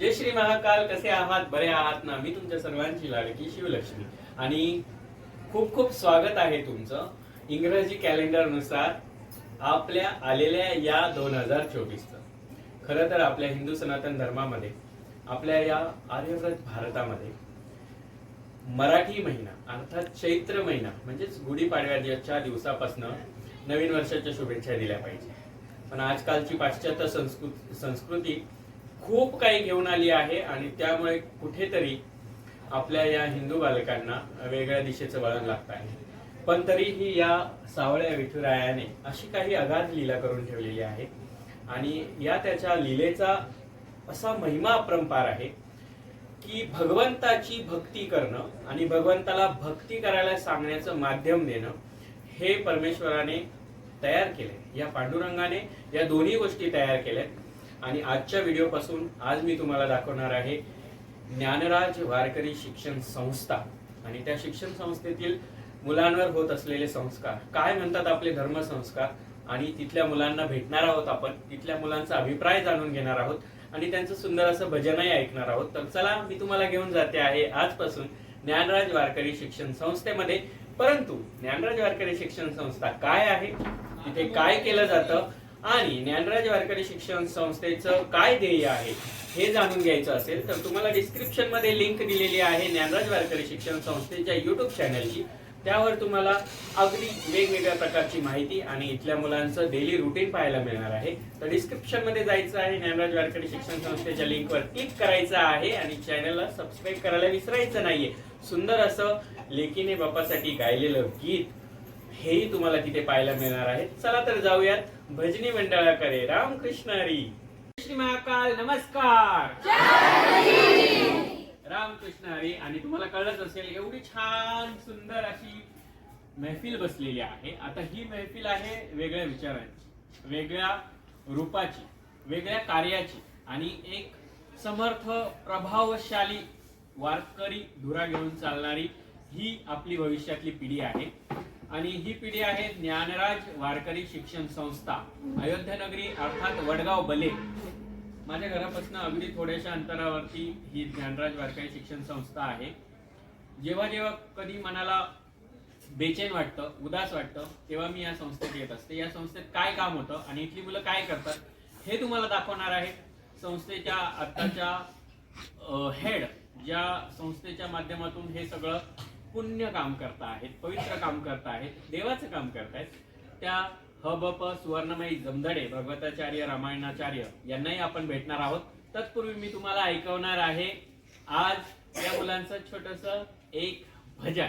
जय श्री महाकाल कसे आहात? बरे आहात ना? मी तुमच्या सर्वांची लाडकी शिवलक्ष्मी. आणि खूप खूप स्वागत आहे तुमचं इंग्रजी कॅलेंडरनुसार आपल्या आलेल्या या दोन हजार चोवीसचं. खरं तर आपल्या हिंदू सनातन धर्मामध्ये आपल्या या आर्यव्रत भारतामध्ये मराठी महिना अर्थात चैत्र महिना म्हणजेच गुढीपाडव्याच्या दिवसापासून नवीन वर्षाच्या शुभेच्छा दिल्या पाहिजे. पण आजकालची पाश्चात्य संस्कृत संस्कृती खूप काही घेऊन आली आहे आणि त्यामुळे कुठेतरी आपल्या या हिंदू बालकांना वेगळ्या दिशेचं वळण लागत आहे. पण तरीही या सावळ्या विठुरायाने अशी काही अगाध लीला करून ठेवलेली आहे. आणि या त्याच्या लीलेचा असा महिमा अपरंपार आहे की भगवंताची भक्ती करणं आणि भगवंताला भक्ती करायला सांगण्याचं माध्यम देणं हे परमेश्वराने तयार केले या पांडुरंगाने या दोन्ही गोष्टी तयार केल्या आणि आजच्या व्हिडिओपासून आज मी तुम्हाला दाखवणार आहे ज्ञानराज वारकरी शिक्षण संस्था. आणि त्या शिक्षण संस्थेतील मुलांवर होत असलेले संस्कार. काय म्हणतात आपले धर्मसंस्कार आणि तिथल्या मुलांना भेटणार आहोत आपण तिथल्या मुलांचा अभिप्राय जाणून घेणार आहोत आणि त्यांचं सुंदर असं भजनही ऐकणार आहोत. तर चला मी तुम्हाला घेऊन जाते आहे आजपासून ज्ञानराज वारकरी शिक्षण संस्थेमध्ये. परंतु ज्ञानराज वारकरी शिक्षण संस्था काय आहे? तिथे काय केलं जातं? आणि ज्ञानराज वारकरी शिक्षण संस्थेचं काय ध्येय आहे हे जाणून घ्यायचं असेल तर तुम्हाला डिस्क्रिप्शनमध्ये लिंक दिलेली आहे ज्ञानराज वारकरी शिक्षण संस्थेच्या युट्यूब चॅनलची त्यावर तुम्हाला अगदी वेगवेगळ्या प्रकारची माहिती आणि इथल्या मुलांचं डेली रुटीन पाहायला मिळणार आहे. तर डिस्क्रिप्शनमध्ये जायचं आहे ज्ञानराज वारकरी शिक्षण संस्थेच्या लिंकवर क्लिक करायचं आहे आणि चॅनलला सबस्क्राईब करायला विसरायचं नाहीये. सुंदर असं लेकीने बापासाठी गायलेलं गीत हेही तुम्हाला तिथे पाहायला मिळणार आहे. चला तर जाऊयात भजनी मंडळाकडे. रामकृष्ण हरी. श्री महाकाल नमस्कार. रामकृष्ण हरी आणि तुम्हाला कळत असेल एवढी छान सुंदर अशी महफिल बसलेली आहे. आता ही महफिल आहे वेगळ्या विचारांची वेगळ्या रूपाची वेगळ्या कार्याची आणि एक समर्थ प्रभावशाली वारकरी धुरा घेऊन चालणारी ही आपली भविष्यातली पिढी आहे. आणि ही पिढी आहे ज्ञानराज वारकरी शिक्षण संस्था अयोध्यानगरी अर्थात वडगाव बले. माझ्या घरापासून अगदी थोड्याशा अंतरावरती ही ज्ञानराज वारकरी शिक्षण संस्था आहे. जेव्हा जेव्हा कधी मनाला बेचैन वाटतं उदास वाटतं तेव्हा मी या संस्थेत येत असते. या संस्थेत काय काम होतं आणि इथली मुलं काय करतात हे तुम्हाला दाखवणार आहे. संस्थेच्या आत्ताच्या हेड ज्या संस्थेच्या माध्यमातून हे सगळं पुण्य काम करता आहेत पवित्र काम करता आहेत देवाचं काम करतायत त्या हबप सुवर्णमयी जमदडे भगवताचार्य रामायणाचार्य यांनाही आपण भेटणार आहोत. तत्पूर्वी मी तुम्हाला ऐकवणार आहे आज या मुलांचं छोटस एक भजन.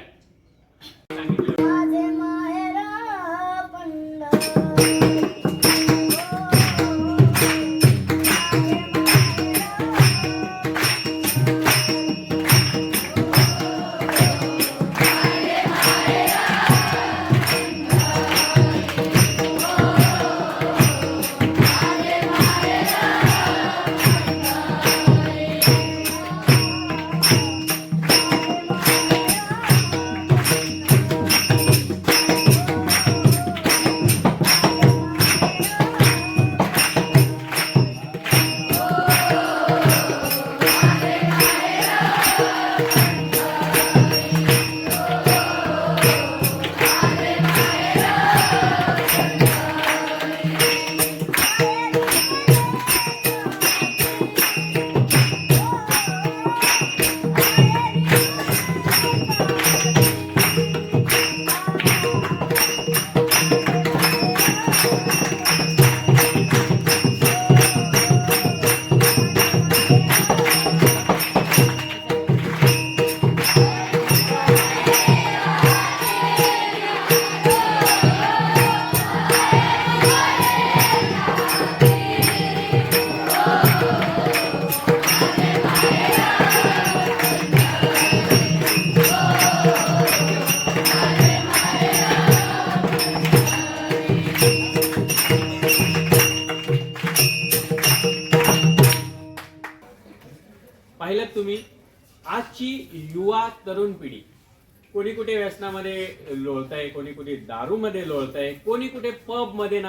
कोणी कुठे व्यसनामध्ये लोळतंय कोणी कुठे दारूमध्ये लोळतंय कोणी कुठे पबमध्ये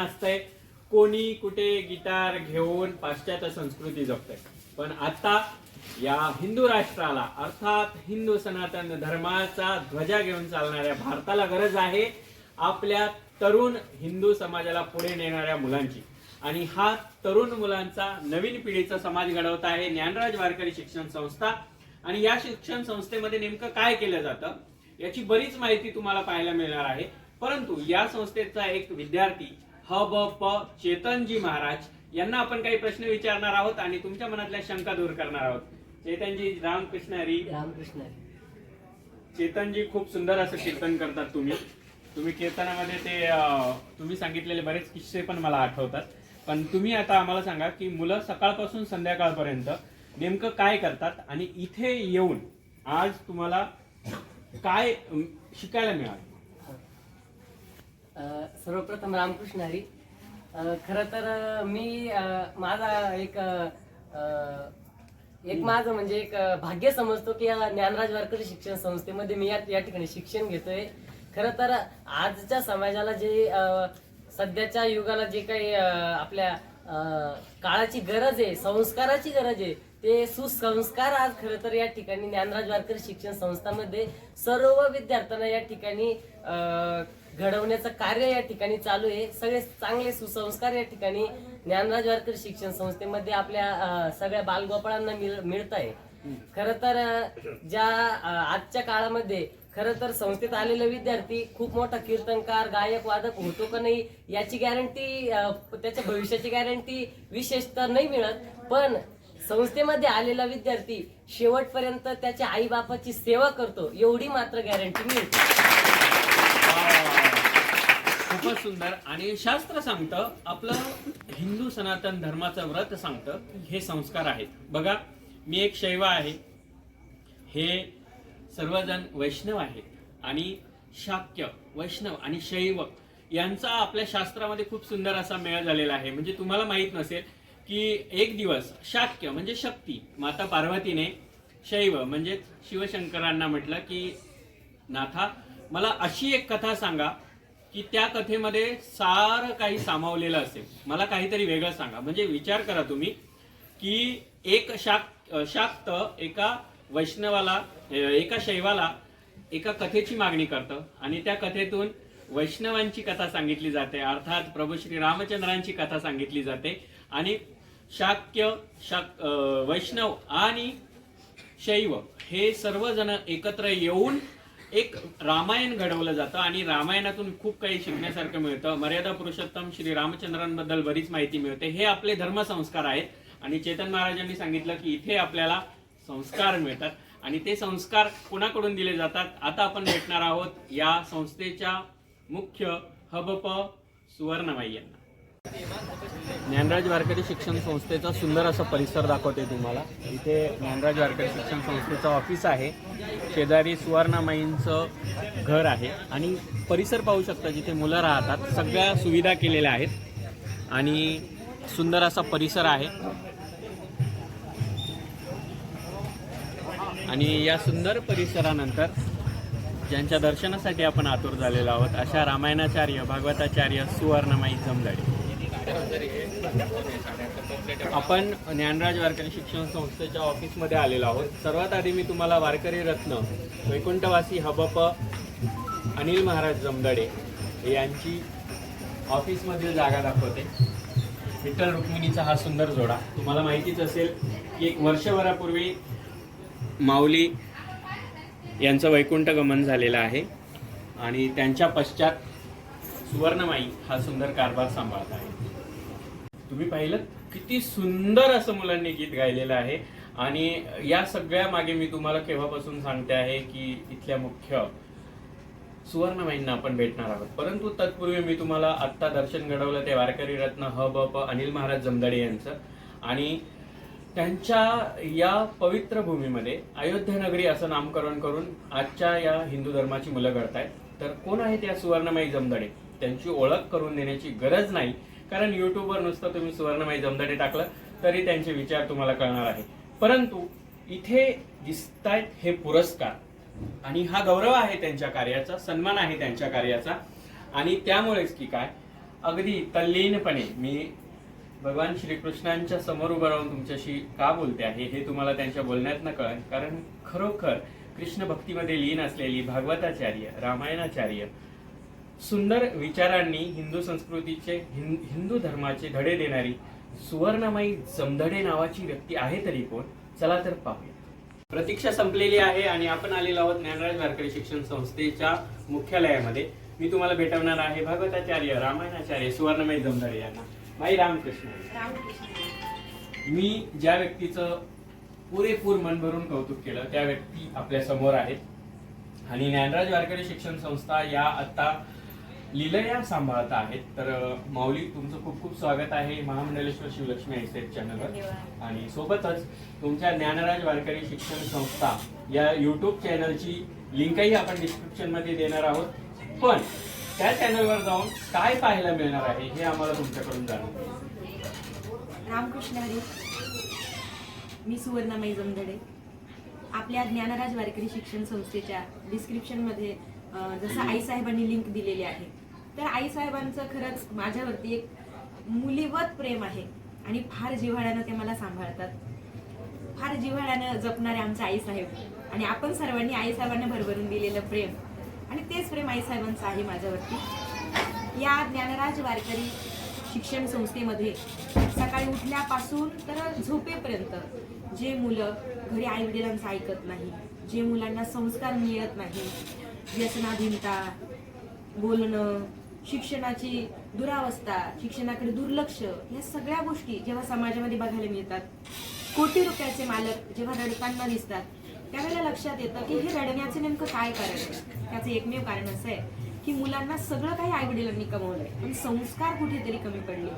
कोणी कुठे गिटार घेऊन पाश्चात्य संस्कृती जपतंय. पण आता या हिंदू राष्ट्राला अर्थात हिंदू सनातन धर्माचा ध्वजा घेऊन चालणाऱ्या भारताला गरज आहे आपल्या तरुण हिंदू समाजाला पुढे नेणाऱ्या मुलांची. आणि हा तरुण मुलांचा नवीन पिढीचा समाज घडवत आहे ज्ञानराज वारकरी शिक्षण संस्था. आणि या शिक्षण संस्थेमध्ये नेमकं काय केलं जातं? याची बरीच माहिती तुम्हाला पाहायला मिळणार आहे. परंतु या संस्थेचा एक विद्यार्थी ह ब प चेतनजी महाराज यांना आपण काही प्रश्न विचारणार आहोत आणि तुमच्या मनातल्या शंका दूर करणार आहोत. चेतनजी रामकृष्ण हरी. रामकृष्ण चेतनजी खूप सुंदर असं कीर्तन करतात तुम्ही. तुम्ही कीर्तनामध्ये ते तुम्ही सांगितलेले बरेच किस्से पण मला आठवतात. पण तुम्ही आता आम्हाला सांगा की मुलं सकाळपासून संध्याकाळपर्यंत नेमकं काय करतात आणि इथे येऊन आज तुम्हाला काय अं, शिकायला मिळालं? अ, सर्वप्रथम रामकृष्ण हरी. अ, खरं तर अ, मी अ, माझा एक अ, अ, एक माझं म्हणजे एक अ, भाग्य समजतो की या ज्ञानराज वारकरी शिक्षण संस्थेमध्ये मी या या ठिकाणी शिक्षण घेतोय. खरं तर आजच्या समाजाला जे अ, सध्याच्या युगाला जे काही अ, आपल्या अ, काळाची गरज आहे संस्काराची गरज आहे ते सुसंस्कार आज खरं तर या ठिकाणी ज्ञानराज वारकर शिक्षण संस्थामध्ये सर्व विद्यार्थ्यांना या ठिकाणी घडवण्याचं कार्य या ठिकाणी चालू आहे. सगळे चांगले सुसंस्कार या ठिकाणी ज्ञानराज वारकर शिक्षण संस्थेमध्ये आपल्या सगळ्या बालगोपाळांना मिळ मिळत आहे. खर तर ज्या आजच्या काळामध्ये खरं तर संस्थेत आलेले विद्यार्थी खूप मोठा कीर्तनकार गायक वादक होतो का नाही याची गॅरंटी त्याच्या भविष्याची गॅरंटी विशेष तर नाही मिळत. पण संस्थेमध्ये आलेला विद्यार्थी शेवटपर्यंत त्याच्या आई बापाची सेवा करतो एवढी मात्र गॅरंटी मिळते. खूपच सुंदर. आणि शास्त्र सांगतं आपलं हिंदू सनातन धर्माचं व्रत सांगतं हे संस्कार आहेत. बघा मी एक शैव आहे. हे सर्वजण वैष्णव आहेत. आणि शाक्य वैष्णव आणि शैव यांचा आपल्या शास्त्रामध्ये खूप सुंदर असा मेळ झालेला आहे. म्हणजे तुम्हाला माहीत नसेल की एक दिवस शाक्य म्हणजे शक्ती माता पार्वतीने शैव म्हणजेच शिवशंकरांना म्हटलं की नाथा मला अशी एक कथा सांगा की त्या कथेमध्ये सारं काही सामावलेलं असेल. मला काहीतरी वेगळं सांगा. म्हणजे विचार करा तुम्ही की एक शाक शाक्त एका वैष्णवाला एका शैवाला एका कथेची मागणी करतं आणि त्या कथेतून वैष्णवांची कथा सांगितली जाते. अर्थात प्रभू श्री रामचंद्रांची कथा सांगितली जाते आणि शाक्य शाक वैष्णव आणि शैव हे सर्वजण एकत्र येऊन एक रामायण घडवलं जातं आणि रामायणातून खूप काही शिकण्यासारखं मिळतं. मर्यादा पुरुषोत्तम श्री रामचंद्रांबद्दल बरीच माहिती मिळते. हे आपले धर्मसंस्कार आहेत आणि चेतन महाराजांनी सांगितलं की इथे आपल्याला संस्कार मिळतात आणि ते संस्कार कोणाकडून दिले जातात? आता आपण भेटणार आहोत या संस्थेच्या मुख्य हबप सुवर्णबाई यांना. ज्ञानराज वारकरी शिक्षण संस्थेचा सुंदर असा परिसर दाखवते तुम्हाला. इथे ज्ञानराज वारकरी शिक्षण संस्थेचं ऑफिस आहे. शेजारी सुवर्णामाईंचं घर आहे. आणि परिसर पाहू शकता जिथे मुलं राहतात. सगळ्या सुविधा केलेल्या आहेत. आणि सुंदर असा परिसर आहे. आणि या सुंदर परिसरानंतर ज्यांच्या दर्शनासाठी आपण आतुर झालेलो आहोत अशा रामायणाचार्य भागवताचार्य सुवर्णमाई जमदडे आपण ज्ञानराज वारकरी शिक्षण संस्थेच्या ऑफिसमध्ये आलेलो आहोत. सर्वात आधी मी तुम्हाला वारकरी रत्न वैकुंठवासी हबप अनिल महाराज जमदडे यांची ऑफिसमधील जागा दाखवते. विठ्ठल रुक्मिणीचा हा सुंदर जोडा. तुम्हाला माहितीच असेल की एक वर्षभरापूर्वी माऊली यांचं वैकुंठ गमन झालेलं आहे आणि त्यांच्या पश्चात सुवर्णमाई हा सुंदर कारभार सांभाळत आहे. तुम्ही पाहिलं किती सुंदर असं मुलांनी गीत गायलेलं आहे. आणि या सगळ्या मागे मी तुम्हाला केव्हापासून सांगते आहे की इथल्या मुख्य सुवर्णमाईंना आपण भेटणार आहोत. परंतु तत्पूर्वी मी तुम्हाला आत्ता दर्शन घडवलं ते वारकरी रत्न ह ब प अनिल महाराज जमदाडे यांचं. आणि त्यांच्या या पवित्र भूमीमध्ये अयोध्या नगरी असं नामकरण करून आजच्या या हिंदू धर्माची मुलं घडतायत. तर कोण आहेत या सुवर्णमाई जमदाडे? त्यांची ओळख करून देण्याची गरज नाही. कारण युट्यूबवर नुसतं तुम्ही सुवर्णमाई जमदाटे टाकलं तरी त्यांचे विचार तुम्हाला कळणार आहे परंतु इथे दिसतायत हे पुरस्कार. आणि हा गौरव आहे त्यांच्या कार्याचा सन्मान आहे त्यांच्या कार्याचा. आणि त्यामुळेच की काय अगदी तल्लीनपणे मी भगवान श्रीकृष्णांच्या समोर उभं राहून तुमच्याशी का बोलते आहे हे तुम्हाला त्यांच्या बोलण्यात कळेल. कारण खरोखर कृष्ण भक्तीमध्ये लीन असलेली भागवताचार्य रामायणाचार्य सुंदर विचारांनी हिंदू संस्कृतीचे हिंदू धर्माचे धडे देणारी सुवर्णमाई जमधडे नावाची व्यक्ती आहे तरी कोण? चला तर पाहूया. प्रतीक्षा संपलेली आहे आणि आपण आलेलो आहोत ज्ञानराज वारकरी शिक्षण संस्थेच्या मुख्यालयामध्ये. मी तुम्हाला भेटवणार आहे भागवताचार्य रामायणाचार्य सुवर्णमयी जमधडे यांना. माई रामकृष्ण. मी ज्या व्यक्तीचं पुरेपूर मन भरून कौतुक केलं त्या व्यक्ती आपल्यासमोर आहेत आणि ज्ञानराज वारकरी शिक्षण संस्था या आता लिलया सांभाळत आहेत. तर माऊली तुमचं खूप खूप स्वागत आहे महामंडलेश्वर शिवलक्ष्मी आयसेट चॅनलवर आणि सोबतच तुमच्या ज्ञानराज वारकरी शिक्षण संस्था या युट्यूब चॅनलची लिंकही आपण डिस्क्रिप्शनमध्ये देणार आहोत. पण त्या चॅनलवर जाऊन काय पाहायला मिळणार आहे हे आम्हाला तुमच्याकडून आहे. रामकृष्ण हरी. मी सुवर्णामाई जमधडे आपल्या ज्ञानराज वारकरी शिक्षण संस्थेच्या डिस्क्रिप्शनमध्ये जसं आईसाहेबांनी लिंक दिलेली आहे तर आईसाहेबांचं खरंच माझ्यावरती एक मुलीवत प्रेम आहे. आणि फार जिव्हाळ्यानं ते मला सांभाळतात. फार जिव्हाळ्यानं जपणारे आमचे आईसाहेब. आणि आपण सर्वांनी आईसाहेबांना भरभरून दिलेलं प्रेम. आणि तेच प्रेम आईसाहेबांचं आहे माझ्यावरती. या ज्ञानराज वारकरी शिक्षण संस्थेमध्ये सकाळी उठल्यापासून तर झोपेपर्यंत जे मुलं घरी आई वडिलांचं ऐकत नाही जे मुलांना संस्कार मिळत नाही व्यसनाधीनता बोलणं शिक्षणाची दुरावस्था शिक्षणाकडे दुर्लक्ष या सगळ्या गोष्टी जेव्हा समाजामध्ये बघायला मिळतात कोटी रुपयाचे मालक जेव्हा रडताना दिसतात त्यावेळेला लक्षात येतं की हे रडण्याचं नेमकं काय कारण आहे? त्याचं एकमेव कारण असं आहे की मुलांना सगळं काही आईवडिलांनी कमवलंय पण संस्कार कुठेतरी कमी पडले.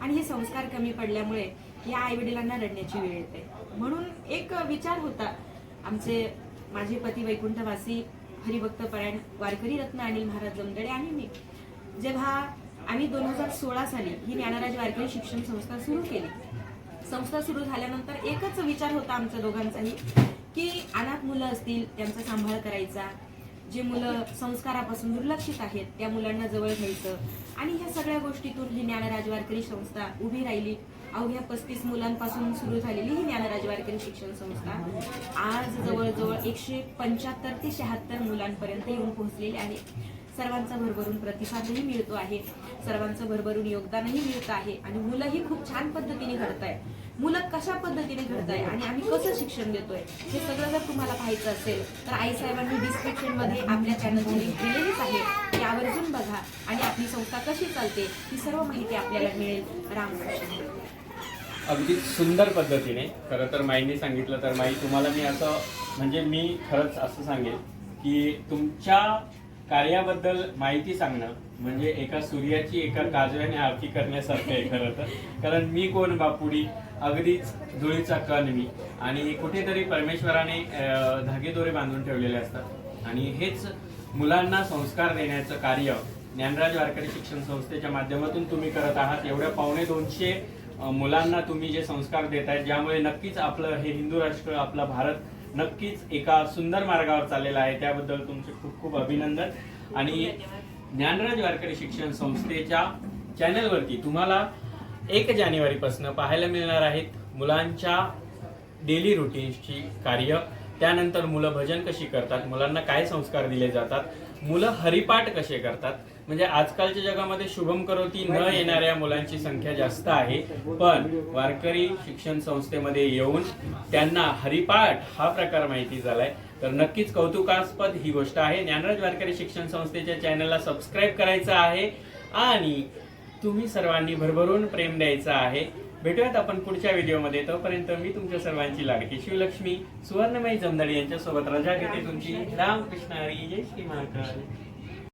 आणि हे संस्कार कमी पडल्यामुळे या आईवडिलांना रडण्याची वेळ येते. म्हणून एक विचार होता आमचे माझे पती वैकुंठवासी हरिभक्त परायण वारकरी रत्न अनिल महाराज जमदडे आणि मी. जेव्हा आम्ही दोन हजार सोळा साली ही ज्ञानराज वारकरी शिक्षण संस्था सुरू केली. संस्था सुरू झाल्यानंतर एकच विचार होता आमच्या दोघांचाही की अनाथ मुलं असतील त्यांचा सांभाळ करायचा. जे मुलं संस्कारापासून दुर्लक्षित आहेत त्या मुलांना जवळ घ्यायचं. आणि ह्या सगळ्या गोष्टीतून ही ज्ञानराज वारकरी संस्था उभी राहिली. अवघ्या पस्तीस मुलांपासून सुरू झालेली ही ज्ञानराज वारकरी शिक्षण संस्था. आज जवळजवळ एकशे पंच्याहत्तर ते शहात्तर मुलांपर्यंत येऊन पोहोचलेली आहे. सर्वांचा भरभरून प्रतिसादही मिळतो आहे. सर्वांचं भरभरून योगदानही मिळतं आहे. आणि मुलंही खूप छान पद्धतीने घडताय. मुलं कशा पद्धतीने घडताय आणि आम्ही कसं शिक्षण देतोय हे सगळं जर तुम्हाला पाहायचं असेल तर आई साहेबांनी डिस्क्रिप्शनमध्ये आपल्या चॅनलची लिंक दिलेलीच आहे. आवर्जून बघा आणि आपली संस्था कशी चालते ही सर्व माहिती आपल्याला मिळेल. रामकृष्ण अगदी सुंदर पद्धतीने. खरं तर माईने सांगितलं तर माई तुम्हाला मी असं म्हणजे मी खरंच असं सांगेल की तुमच्या कार्याबद्दल माहिती सांगणं म्हणजे एका सूर्याची एका काजव्याने आरती करण्यासारखं आहे खरं तर. कारण मी कोण बापुडी? अगदीच धुळीचा कण मी. आणि कुठेतरी परमेश्वराने धागेदोरे बांधून ठेवलेले असतात. आणि हेच मुलांना संस्कार देण्याचं कार्य ज्ञानराज वारकरी शिक्षण संस्थेच्या माध्यमातून तुम्ही करत आहात. एवढ्या पावणे दोनशे मुलांना तुम्ही जे संस्कार देत आहेत ज्यामुळे नक्कीच आपलं हे हिंदू राष्ट्र आपला भारत नक्कीच एका सुंदर मार्गावर चाललेला आहे. त्याबद्दल तुमचे खूप खूप अभिनंदन. आणि ज्ञानराज वारकरी शिक्षण संस्थेच्या चॅनलवरती तुम्हाला एक जानेवारीपासून पाहायला मिळणार आहेत मुलांच्या डेली रुटीन्सची कार्य. त्यानंतर मुलं भजन कशी करतात मुलांना काय संस्कार दिले जातात मुलं हरिपाठ कसे करतात म्हणजे आजकालच्या जगामध्ये शुभम करोती न येणाऱ्या मुलांची संख्या जास्त आहे. पण वारकरी शिक्षण संस्थेमध्ये येऊन त्यांना हरिपाठ हा प्रकार माहिती झालाय. तर नक्कीच कौतुकास्पद ही गोष्ट आहे. ज्ञानराज वारकरी शिक्षण संस्थेच्या चॅनलला सबस्क्राईब करायचं आहे आणि तुम्ही सर्वांनी भरभरून प्रेम द्यायचं आहे. भेटूयात आपण पुढच्या व्हिडिओमध्ये. तोपर्यंत मी तुमच्या सर्वांची लाडकी शिवलक्ष्मी सुवर्णमयी जमदाडी यांच्यासोबत रजा घेते तुमची. रामकृष्ण हरी जय श्री महाकाल.